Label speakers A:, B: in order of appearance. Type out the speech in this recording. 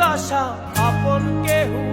A: দশা আপন কেহু